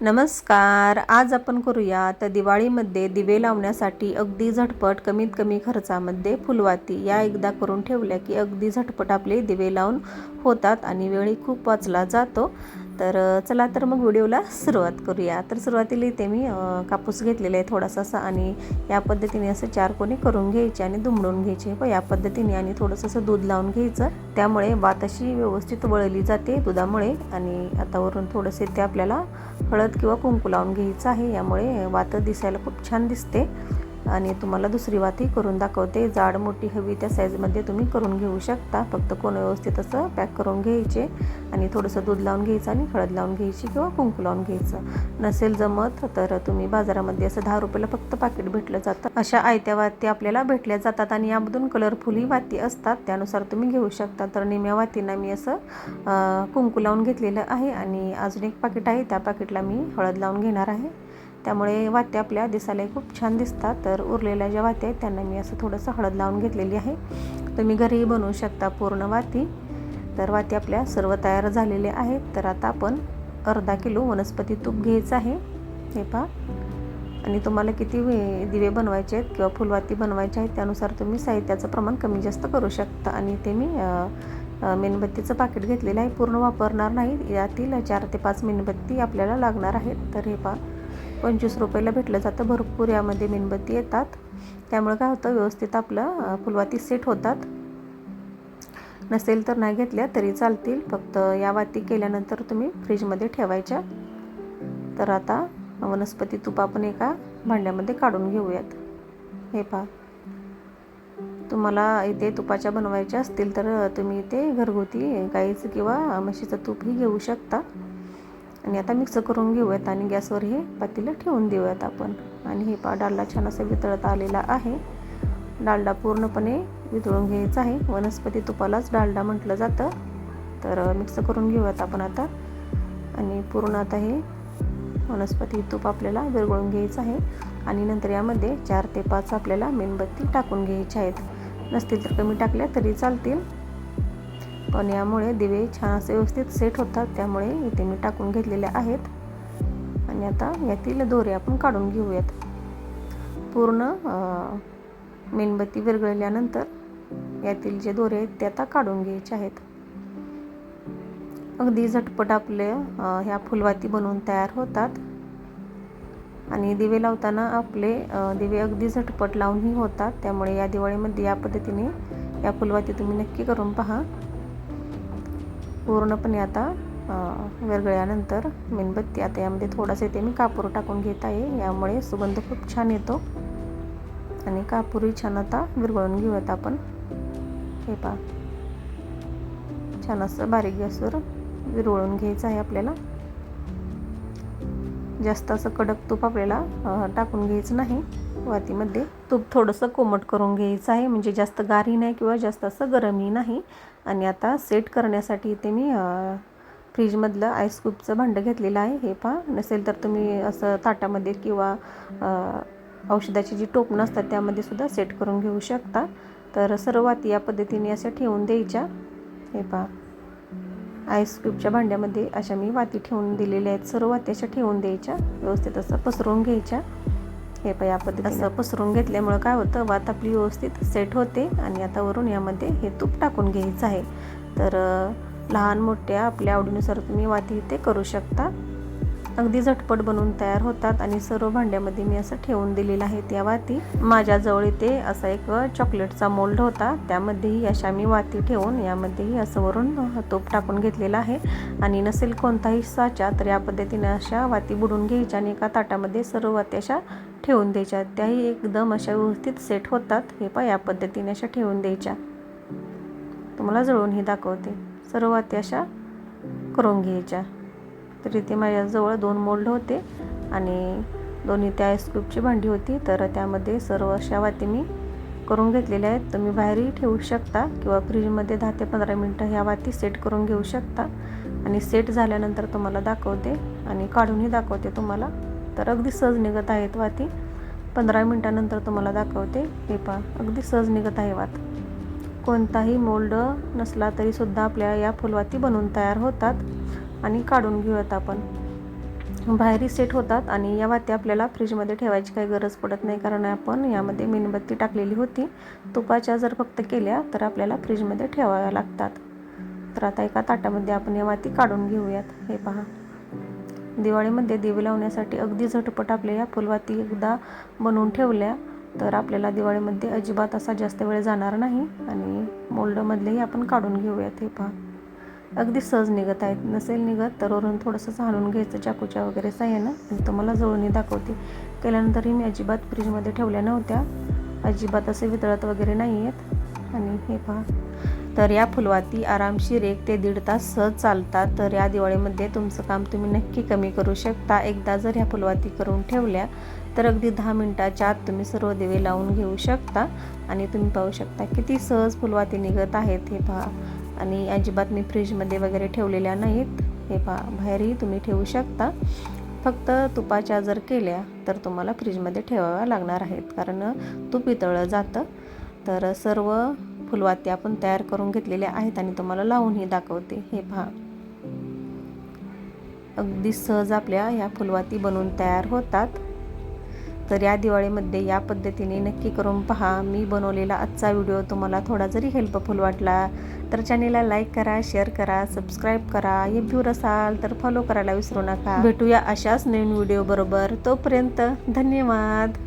नमस्कार. आज आपण करूया तर दिवाळीमध्ये दिवे लावण्यासाठी अगदी झटपट कमीत कमी खर्चामध्ये फुलवाती. या एकदा करून ठेवल्या की अगदी झटपट आपले दिवे लावून होतात आणि वेळी खूप वाचला जातो. तर चला तर मग व्हिडिओला सुरुवात करूया. तर सुरुवातीला इथे मी कापूस घेतलेला आहे थोडासा असा आणि या पद्धतीने असं चार कोणी करून घ्यायचे आणि दुमडून घ्यायचे. प या पद्धतीने आणि थोडंसं असं दूध लावून घ्यायचं. त्यामुळे वात अशी व्यवस्थित वळली जाते दुधामुळे आणि आतावरून थोडंसे ते आपल्याला हळद किंवा कुंकू लावून घ्यायचं आहे. यामुळे वात दिसायला खूप छान दिसते. आणि तुम्हाला दुसरी वातही करून दाखवते. जाड मोठी हवी त्या साईजमध्ये तुम्ही करून घेऊ शकता. फक्त कोण व्यवस्थित असं पॅक करून घ्यायचे आणि थोडंसं दूध लावून घ्यायचं आणि हळद लावून घ्यायची किंवा कुंकू लावून घ्यायचं. नसेल जमत तर तुम्ही बाजारामध्ये असं दहा रुपयाला फक्त पाकिट भेटलं जातं. अशा आयत्या वाती आपल्याला भेटल्या जातात आणि यामधून कलरफुलही वाती असतात. त्यानुसार तुम्ही घेऊ शकता. तर निम्या वातींना मी असं कुंकू लावून घेतलेलं आहे आणि अजून एक पाकिट आहे. त्या पाकिटला मी हळद लावून घेणार आहे. त्यामुळे वात्या आपल्या दिसायला खूप छान दिसतात. तर उरलेल्या ज्या वात्या आहेत त्यांना मी असं थोडंसं हळद लावून घेतलेली आहे. तुम्ही घरीही बनवू शकता पूर्ण वाती. तर वाती आपल्या सर्व तयार झालेल्या आहेत. तर आता आपण अर्धा किलो वनस्पती तूप घ्यायचं आहे. हे पहा. आणि तुम्हाला किती वे- दिवे बनवायचे आहेत किंवा फुलवाती बनवायचे आहेत त्यानुसार तुम्ही साहित्याचं प्रमाण कमी जास्त करू शकता. आणि ते मी मेणबत्तीचं पाकिट घेतलेलं आहे. पूर्ण वापरणार नाही. यातील चार ते पाच मेणबत्ती आपल्याला लागणार आहेत. तर हे पहा. पंचवीस रुपयाला भेटलं जातं. भरपूर यामध्ये मेणबत्ती येतात. त्यामुळे काय होतं व्यवस्थित आपलं फुलवाती सेट होतात. नसेल तर नाही घेतल्या तरी चालतील. फक्त या वाती केल्यानंतर तुम्ही फ्रीजमध्ये ठेवायच्या. तर आता वनस्पती तूप आपण एका भांड्यामध्ये काढून घेऊयात. हे पहा. तुम्हाला इथे तुपाच्या बनवायच्या असतील तर तुम्ही इथे घरगुती गाईचं किंवा म्हशीचं तूपही घेऊ शकता. आणि आता मिक्स करून घेऊयात आणि गॅसवर हे पातेलं ठेवून देऊयात आपण. आणि हे पा डालडा छान असं वितळत आलेला आहे. डालडा पूर्णपणे वितळून घ्यायचा आहे. वनस्पती तुपालाच डालडा म्हटलं जातं. तर मिक्स करून घेऊयात आपण आता. आणि पूर्ण आता हे वनस्पती तूप आपल्याला विरघळून घ्यायचं आहे. आणि नंतर यामध्ये चार ते पाच आपल्याला मेणबत्ती टाकून घ्यायच्या आहेत. नसतील तर कमी टाकल्या तरी चालतील. पण यामुळे दिवे छान असे व्यवस्थित सेट होतात. त्यामुळे इथे मी टाकून घेतलेले आहेत. आणि आता यातील दोरे आपण काढून घेऊयात. पूर्ण मेणबत्ती विरघळल्यानंतर यातील जे दोरे आहेत ते आता काढून घ्यायचे आहेत. अगदी झटपट आपले ह्या फुलवाती बनवून तयार होतात. आणि दिवे लावताना आपले दिवे अगदी झटपट लावूनही होतात. त्यामुळे या दिवाळीमध्ये या पद्धतीने या फुलवाती तुम्ही नक्की करून पहा. पूर्णपणे आता अं, विरघळल्यानंतर मेणबत्ती. आता यामध्ये थोडासा इथे मी कापूर टाकून घेत आहे. यामुळे सुगंध खूप छान येतो. आणि कापूरही छान आता विरघळून घेऊयात आपण. हे पहा. छान असं बारीक गॅसवर विरवळून घ्यायचं आहे आपल्याला. जास्त असं कडक तूप आपल्याला टाकून घ्यायचं नाही. वातीमध्ये तूप थोडंसं कोमट करून घ्यायचं आहे. म्हणजे जास्त गारही नाही किंवा जास्त असं गरमही नाही. आणि आता सेट करण्यासाठी इथे मी फ्रीजमधलं आईस्कूपचं भांडं घेतलेलं आहे. हे पहा. नसेल तर तुम्ही असं ताटामध्ये किंवा औषधाची जी टोपणं असतात त्यामध्ये सुद्धा सेट करून घेऊ शकता. तर सर्व वाती या पद्धतीने अशा ठेवून द्यायच्या. हे पहा. आईस क्यूबच्या भांड्यामध्ये अशा मी वाती ठेवून दिलेल्या आहेत. सर्व वाती अशा ठेवून द्यायच्या. व्यवस्थित असं पसरवून घ्यायच्या. हे पण या पद्धती असं पसरून घेतल्यामुळं काय होतं वात आपली व्यवस्थित सेट होते आणि आता वरून यामध्ये हे तूप टाकून घ्यायचं आहे. तर लहान मोठ्या आपल्या आवडीनुसार तुम्ही वाती ते करू शकता. अगदी झटपट बनवून तयार होतात आणि सर्व भांड्यामध्ये मी असं ठेवून दिलेलं आहे त्या वाती. माझ्याजवळ इथे असा एक चॉकलेटचा मोल्ड होता. त्यामध्येही अशा मी वाती ठेवून यामध्येही असं वरून तूप टाकून घेतलेला आहे. आणि नसेल कोणताही साचा तर या पद्धतीने अशा वाती बुडून घ्यायच्या आणि एका ताटामध्ये सर्व वाती अशा ठेवून द्यायच्या. त्याही एकदम अशा व्यवस्थित सेट होतात. हे पहा या पद्धतीने अशा ठेवून द्यायच्या. तुम्हाला जळूनही दाखवते. सर्व वाती अशा करून घ्यायच्या. तर इथे माझ्याजवळ दोन मोल्ड होते आणि दोन्ही त्या आईस्क्यूबची भांडी होती. तर त्यामध्ये सर्व अशा वाती मी करून घेतलेल्या आहेत. तुम्ही बाहेरही ठेवू शकता किंवा फ्रीजमध्ये दहा ते पंधरा मिनटं ह्या वाती सेट करून घेऊ शकता. आणि सेट झाल्यानंतर तुम्हाला दाखवते आणि काढूनही दाखवते तुम्हाला. तर अगदी सहज निघत आहेत वाती. पंधरा मिनटानंतर तुम्हाला दाखवते. हे पहा अगदी सहज निघत आहे वात. कोणताही मोल्ड नसला तरीसुद्धा आपल्या या फुलवाती बनवून तयार होतात. आणि काढून घेऊयात आपण. बाहेरही सेट होतात आणि या वाती आपल्याला फ्रीजमध्ये ठेवायची काही गरज पडत नाही कारण आपण यामध्ये मेणबत्ती टाकलेली होती. तुपाच्या जर फक्त केल्या तर आपल्याला फ्रीजमध्ये ठेवाव्या लागतात. तर आता एका ताटामध्ये आपण या वाती काढून घेऊयात. हे पहा. दिवाळीमध्ये दिवे लावण्यासाठी अगदी झटपट आपल्या या फुलवाती एकदा बनवून ठेवल्या तर आपल्याला दिवाळीमध्ये अजिबात असा जास्त वेळ जाणार नाही आणि मोल्डमधलेही आपण काढून घेऊयात. हे पहा. अगदी सहज निघत आहेत. नसेल निघत तर वरून थोडंसं झालून घ्यायचं चाकूच्या वगैरे साह्यानं. आणि तुम्हाला जवळून दाखवते. केल्यानंतरही मी अजिबात फ्रीजमध्ये ठेवल्या नव्हत्या. अजिबात असे वितळत वगैरे नाही आहेत. आणि हे पहा. तर या फुलवाती आरामशीर एक ते दीड तास सहज चालतात. तर या दिवाळीमध्ये तुमचं काम तुम्ही नक्की कमी करू शकता. एकदा जर ह्या फुलवाती करून ठेवल्या तर अगदी दहा मिनटाच्या आत तुम्ही सर्व दिवे लावून घेऊ शकता. आणि तुम्ही पाहू शकता किती सहज फुलवाती निघत आहेत हे पहा. आणि अजिबात मी फ्रीजमध्ये वगैरे ठेवलेल्या नाहीत. हे पहा बाहेरही तुम्ही ठेवू शकता. फक्त तुपाच्या जर केल्या तर तुम्हाला फ्रीजमध्ये ठेवाव्या लागणार आहेत. कारण तूप वितळलं जातं. तर सर्व फुलवाती आपण तयार करून घेतलेल्या आहेत आणि तुम्हाला लावूनही दाखवते. हे पहा. अगदी सहज आपल्या ह्या फुलवाती बनवून तयार होतात. तर या दिवाळीमध्ये या पद्धतीने नक्की करून पहा. मी बनवलेला आजचा व्हिडिओ तुम्हाला थोडा जरी हेल्पफुल वाटला तर चॅनेलला लाईक करा शेअर करा सबस्क्राईब करा. हे व्ह्यूर असाल तर फॉलो करायला विसरू नका. भेटूया अशाच नवीन व्हिडिओ बरोबर. तोपर्यंत धन्यवाद.